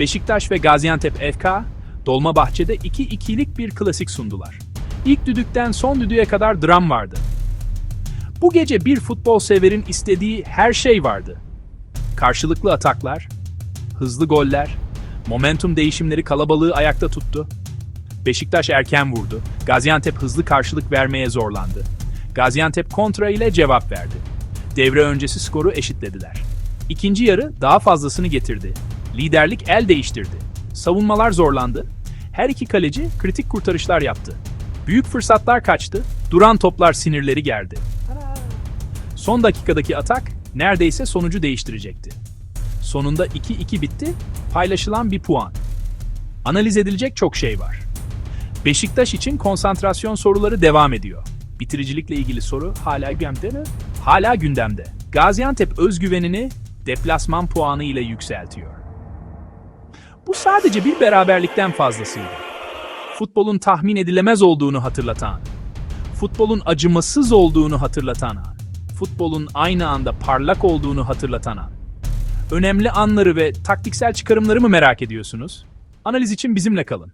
Beşiktaş ve Gaziantep FK, Dolmabahçe'de 2-2'lik bir klasik sundular. İlk düdükten son düdüğe kadar dram vardı. Bu gece bir futbol severin istediği her şey vardı. Karşılıklı ataklar, hızlı goller, momentum değişimleri kalabalığı ayakta tuttu. Beşiktaş erken vurdu. Gaziantep hızlı karşılık vermeye zorlandı. Gaziantep kontra ile cevap verdi. Devre öncesi skoru eşitlediler. İkinci yarı daha fazlasını getirdi. Liderlik el değiştirdi. Savunmalar zorlandı. Her iki kaleci kritik kurtarışlar yaptı. Büyük fırsatlar kaçtı. Duran toplar sinirleri gerdi. Son dakikadaki atak neredeyse sonucu değiştirecekti. Sonunda 2-2 bitti, paylaşılan bir puan. Analiz edilecek çok şey var. Beşiktaş için konsantrasyon soruları devam ediyor. Bitiricilikle ilgili soru hala gündemde? Hala gündemde. Gaziantep özgüvenini deplasman puanı ile yükseltiyor. Bu sadece bir beraberlikten fazlasıydı. Futbolun tahmin edilemez olduğunu hatırlatan, futbolun acımasız olduğunu hatırlatan an, futbolun aynı anda parlak olduğunu hatırlatan an. Önemli anları ve taktiksel çıkarımları mı merak ediyorsunuz? Analiz için bizimle kalın.